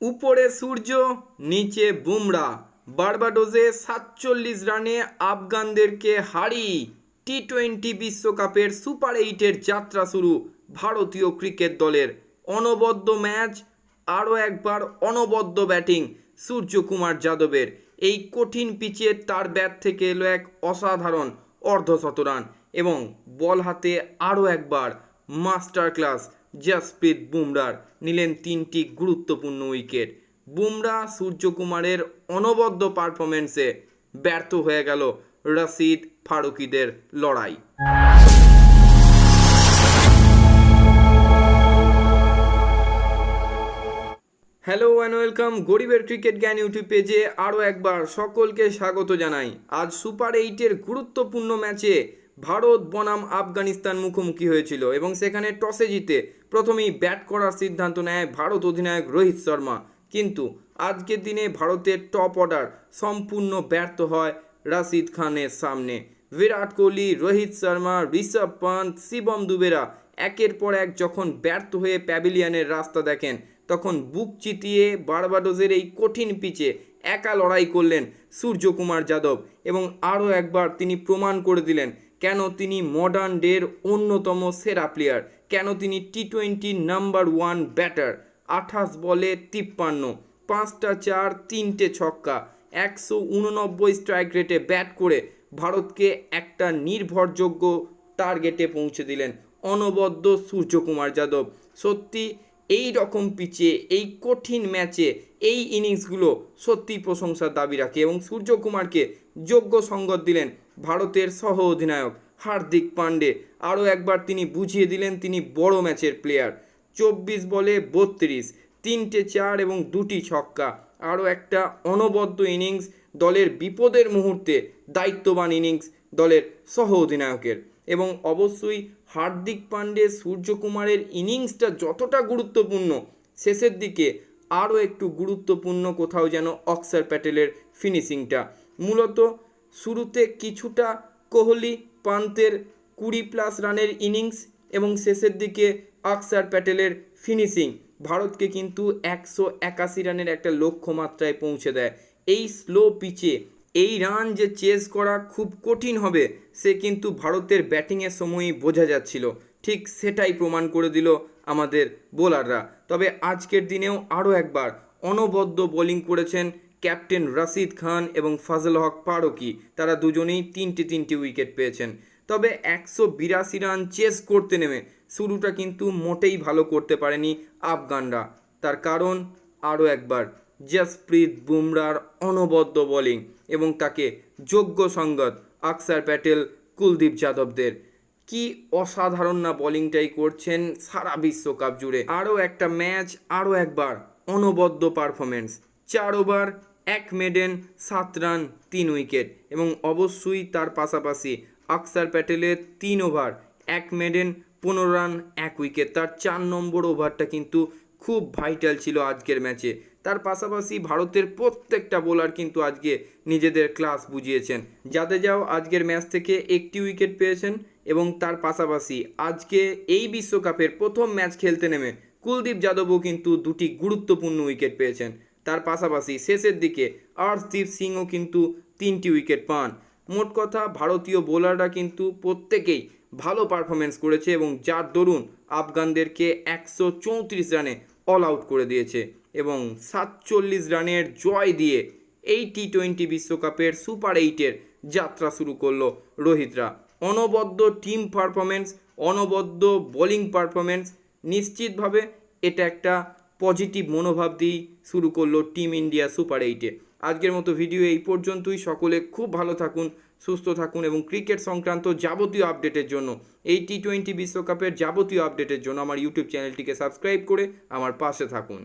উপরে সূর্য, নিচে বুমরা। বার্বাডোজে সাতচল্লিশ রানে আফগানদেরকে হারিয়ে টি টোয়েন্টি বিশ্বকাপের সুপার এইটের যাত্রা শুরু ভারতীয় ক্রিকেট দলের। অনবদ্য ম্যাচ, আরও একবার অনবদ্য ব্যাটিং সূর্যকুমার যাদবের। এই কঠিন পিচে তার ব্যাট থেকে এলো এক অসাধারণ অর্ধশতরান এবং বল হাতে আরও একবার মাস্টার ক্লাস জাসপ্রীত বুমরার নিলেন তিনটি গুরুত্বপূর্ণ উইকেট। বুমরা সূর্যকুমারের অনবদ্য পারফরমেন্সে ব্যর্থ হয়ে গেল রশিদ ফারুকিদের লড়াই। হ্যালো অ্যান্ড ওয়েলকাম গরিবের ক্রিকেট জ্ঞান ইউটিউব পেজে আরও একবার সকলকে স্বাগত জানাই। আজ সুপার এইটের গুরুত্বপূর্ণ ম্যাচে ভারত, বনাম, আফগানিস্তান মুখোমুখি হয়েছিল এবং সেখানে টসে জিতে প্রথমেই ব্যাট করার সিদ্ধান্ত নেয় ভারত অধিনায়ক রোহিত শর্মা। কিন্তু আজকের দিনে ভারতের টপ অর্ডার সম্পূর্ণ ব্যর্থ হয় রাশিদ খানের সামনে। বিরাট কোহলি, রোহিত শর্মা, ঋষভ পান্ত, শিবম দুবেরা একের পর এক যখন ব্যর্থ হয়ে প্যাভিলিয়নের রাস্তা দেখেন, তখন বুক চিতিয়ে বারবাডোজের এই কঠিন পিচে একা লড়াই করলেন সূর্যকুমার যাদব এবং আরও একবার তিনি প্রমাণ করে দিলেন কেন তিনি মডার্ন ডের অন্যতম সেরা প্লেয়ার কেন তিনি T twenty number one batter আঠাশ বলে তিপ্পান্ন, পাঁচটা চার, তিনটে ছক্কা, একশো উননব্বই স্ট্রাইক রেটে ব্যাট করে ভারতকে একটা নির্ভরযোগ্য টার্গেটে পৌঁছে দিলেন অনবদ্য সূর্যকুমার যাদব। সত্যি, এই রকম পিচে এই কঠিন ম্যাচে এই ইনিংসগুলো সত্যি প্রশংসার দাবি রাখে এবং সূর্যকুমারকে যোগ্য সঙ্গত দিলেন ভারতের সহ অধিনায়ক হার্দিক পান্ডে। আরও একবার তিনি বুঝিয়ে দিলেন তিনি বড় ম্যাচের প্লেয়ার চব্বিশ বলে বত্রিশ, তিনটে চার এবং দুটি ছক্কা। আরও একটা অনবদ্য ইনিংস দলের বিপদের মুহূর্তে দায়িত্ববান ইনিংস দলের সহ অধিনায়কের এবং অবশ্যই হার্দিক পান্ডে সূর্যকুমারের ইনিংসটা যতটা গুরুত্বপূর্ণ, শেষের দিকে আরও একটু গুরুত্বপূর্ণ কোথাও যেন অক্সার প্যাটেলের ফিনিশিংটা মূলত শুরুতে কিছুটা কোহলি, পান্তের কুড়ি প্লাস রানের ইনিংস এবং শেষের দিকে আকসার প্যাটেলের ফিনিশিং। ভারতকে কিন্তু একশো একাশি রানের একটা লক্ষ্যমাত্রায় পৌঁছে দেয়। এই স্লো পিচে এই রান যে চেস করা খুব কঠিন হবে, সে কিন্তু ভারতের ব্যাটিংয়ের সময়ই বোঝা যাচ্ছিল। ঠিক সেটাই প্রমাণ করে দিল আমাদের বোলাররা। তবে আজকের দিনেও আরও একবার অনবদ্য বোলিং করেছেন ক্যাপ্টেন রাশিদ খান এবং ফাজল হক পারকি, তারা দুজনেই তিনটি তিনটি উইকেট পেয়েছেন। তবে একশো বিরাশি রান চেস করতে নেমে শুরুটা কিন্তু মোটেই ভালো করতে পারেনি আফগানরা। তার কারণ আরও একবার, জসপ্রীত বুমরার অনবদ্য বোলিং এবং তাকে যোগ্য সঙ্গত আকসার প্যাটেল, কুলদীপ যাদবদের। কি অসাধারণ না বোলিংটাই করছেন সারা বিশ্বকাপ জুড়ে। আরও একটা ম্যাচ, আরও একবার অনবদ্য পারফরমেন্স চার ওভার এক মেডেন সাত রান, তিন উইকেট এবং অবশ্যই তার পাশাপাশি আকসার প্যাটেলের তিন ওভার, এক মেডেন পনেরো রান, এক উইকেট। তার চার নম্বর ওভারটা কিন্তু খুব ভাইটাল ছিল আজকের ম্যাচে। তার পাশাপাশি ভারতের প্রত্যেকটা বোলার কিন্তু আজকে নিজেদের ক্লাস বুঝিয়েছেন। যাতে যাও আজকের ম্যাচ থেকে একটি উইকেট পেয়েছেন এবং তার পাশাপাশি আজকে এই বিশ্বকাপের প্রথম ম্যাচ খেলতে নেমে কুলদীপ যাদবও কিন্তু দুটি গুরুত্বপূর্ণ উইকেট পেয়েছেন। তার পাশাপাশি শেষের দিকে আর্শদীপ সিংও কিন্তু তিনটি উইকেট পান। মোট কথা, ভারতীয় বোলাররা কিন্তু প্রত্যেকেই ভালো পারফরমেন্স করেছে এবং যার দরুন আফগানদেরকে একশো চৌত্রিশ রানে অল আউট করে দিয়েছে এবং সাতচল্লিশ রানের জয় দিয়ে এই টি টোয়েন্টি বিশ্বকাপের সুপার এইটের যাত্রা শুরু করল রোহিতরা। অনবদ্য টিম পারফরমেন্স অনবদ্য বোলিং পারফরমেন্স নিশ্চিতভাবে এটা একটা পজিটিভ মনোভাব দিয়েই শুরু করল টিম ইন্ডিয়া সুপার এইটে। আজকের মতো ভিডিও এই পর্যন্তই। সকলে খুব ভালো থাকুন, সুস্থ থাকুন এবং ক্রিকেট সংক্রান্ত যাবতীয় আপডেটের জন্য, এই টি টোয়েন্টি বিশ্বকাপের যাবতীয় আপডেটের জন্য আমার ইউটিউব চ্যানেলটিকে সাবস্ক্রাইব করে আমার পাশে থাকুন।